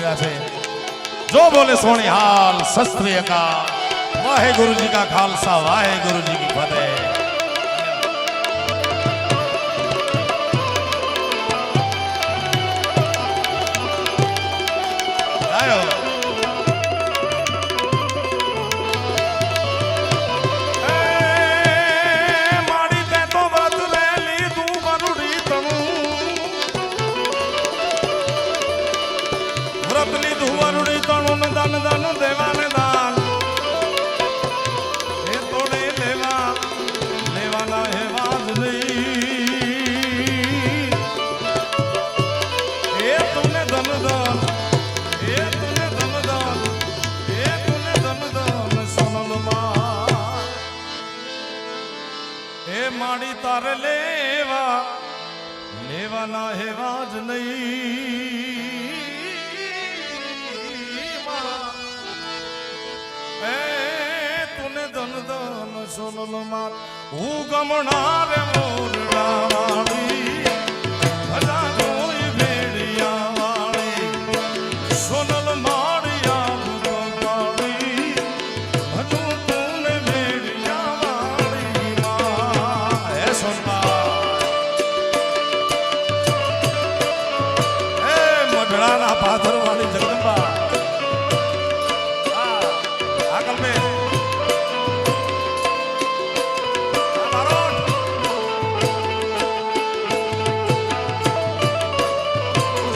રહ્યા છે. જો બોલે સોણી હાલ શસ્ત્રી અકા વાહે ગુરુજી કા ખાલસા વાહે ગુરુજી કી ફતેહ. વ્રત લીધું, વરુડી તણું દાન દાન દેવાને દાન. એ તોડે લેવા, લેવાના એવા જ નહીં. એ તુને ધન ધન તુને ધન ધન માડી તારે લેવા, લેવાના હેવા જ નહીં. ધન ધન સોનલ માત. હું ગમણા રે મોરડા વાળી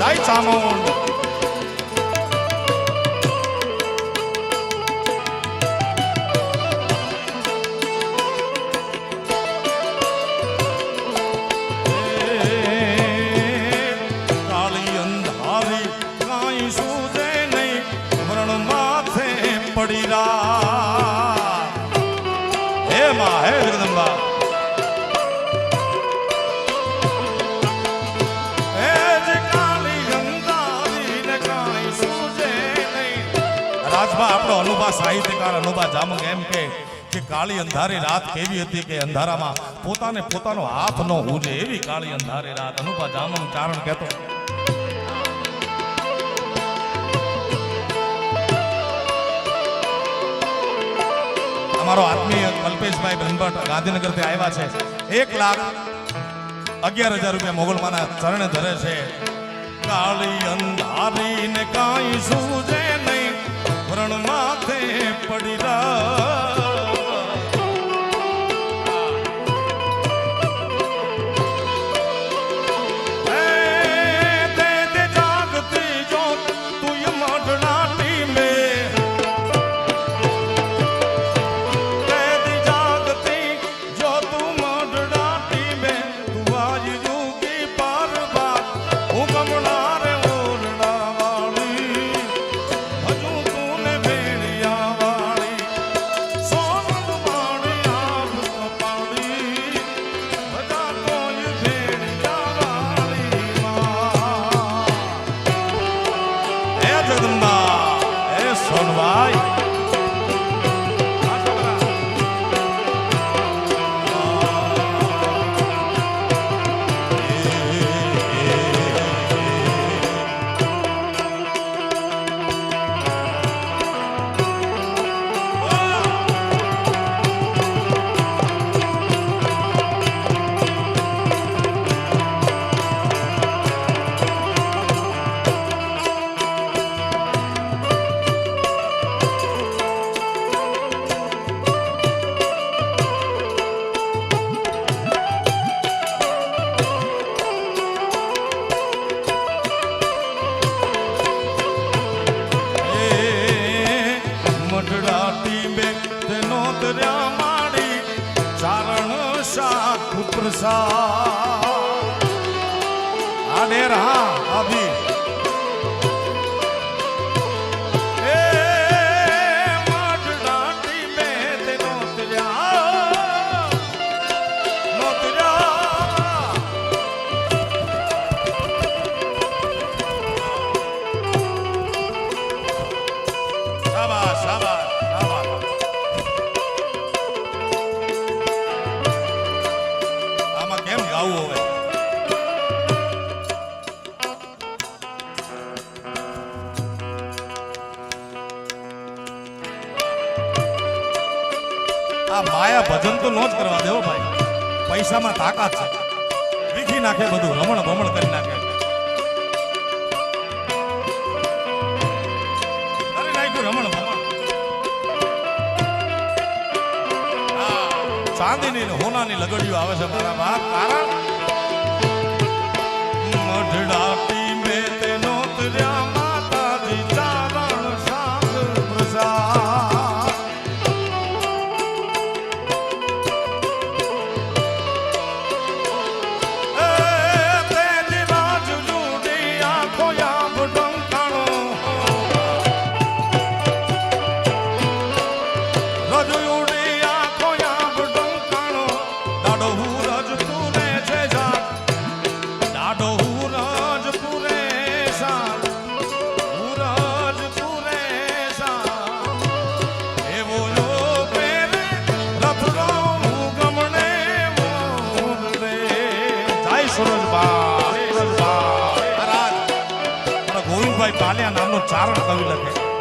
来，咱们。અનુભા સાહિત્યકાર અનુભા જામંગ એમ કે કે કાળી અંધારી રાત કેવી હતી કે અંધારામાં પોતાને પોતાનો હાથ ન ઉજે એવી કાળી અંધારી રાત. અનુભા જામંગ ચારણ કહેતો. અમારો આત્મીય કલ્પેશભાઈ બ્રહ્મભટ્ટ ગાંધીનગરથી આવ્યા છે. એક લાખ અગિયાર હજાર રૂપિયા મોગલમાના ચરણે ધરે છે. કાળી અંધારી ને કાંઈ સૂજે નહીં. વ્રણ માથે পড়িলা ડેર હા અભી નો જ કરવા દેવો ભાઈ. પૈસામાં તાકાત છે. વીખી નાખે બધું, રમણ ભમણ કરી નાખે. ચાંદીની હોનાની લગડીઓ આવે છે મારા બાપ. કારણ મઢડાટી મેં તેનો ત્ર્યા ચારણ કવિ લખે.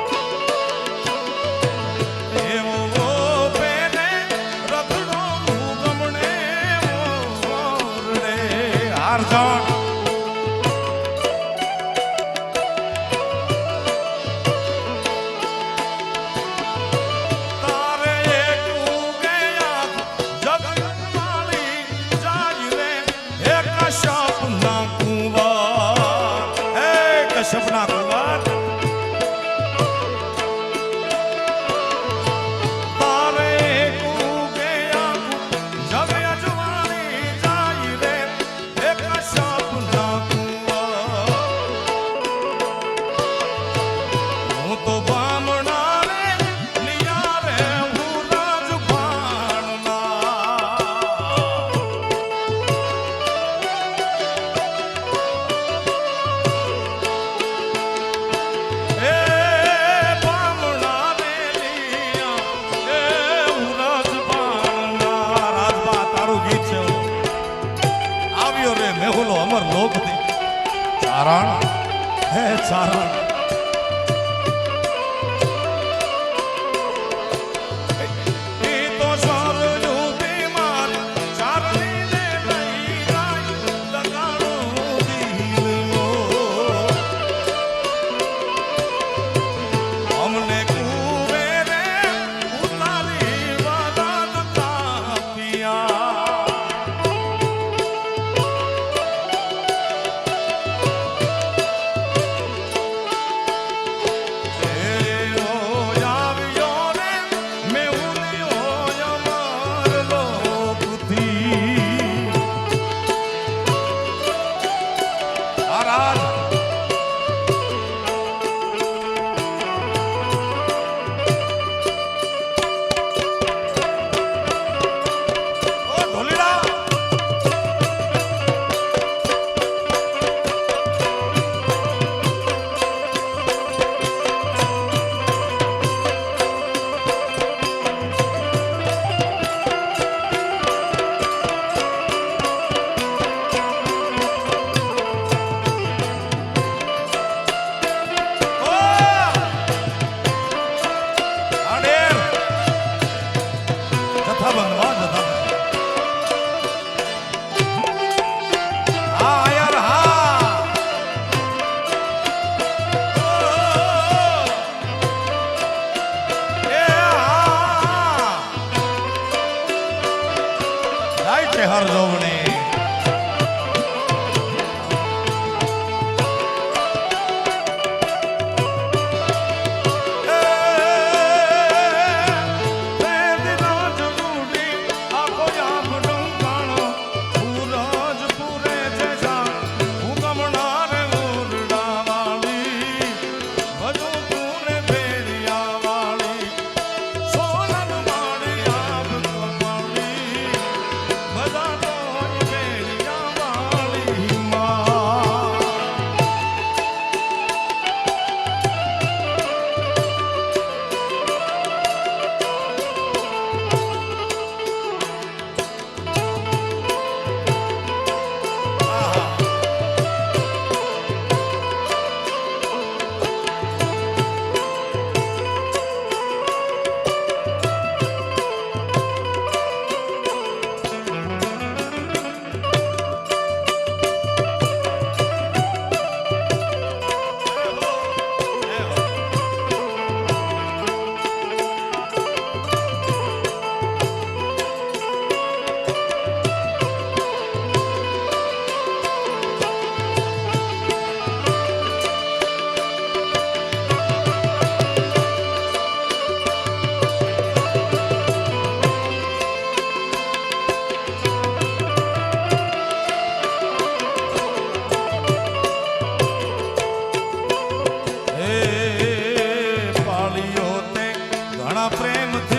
ચારણ હે ચારણ પ્રેમથી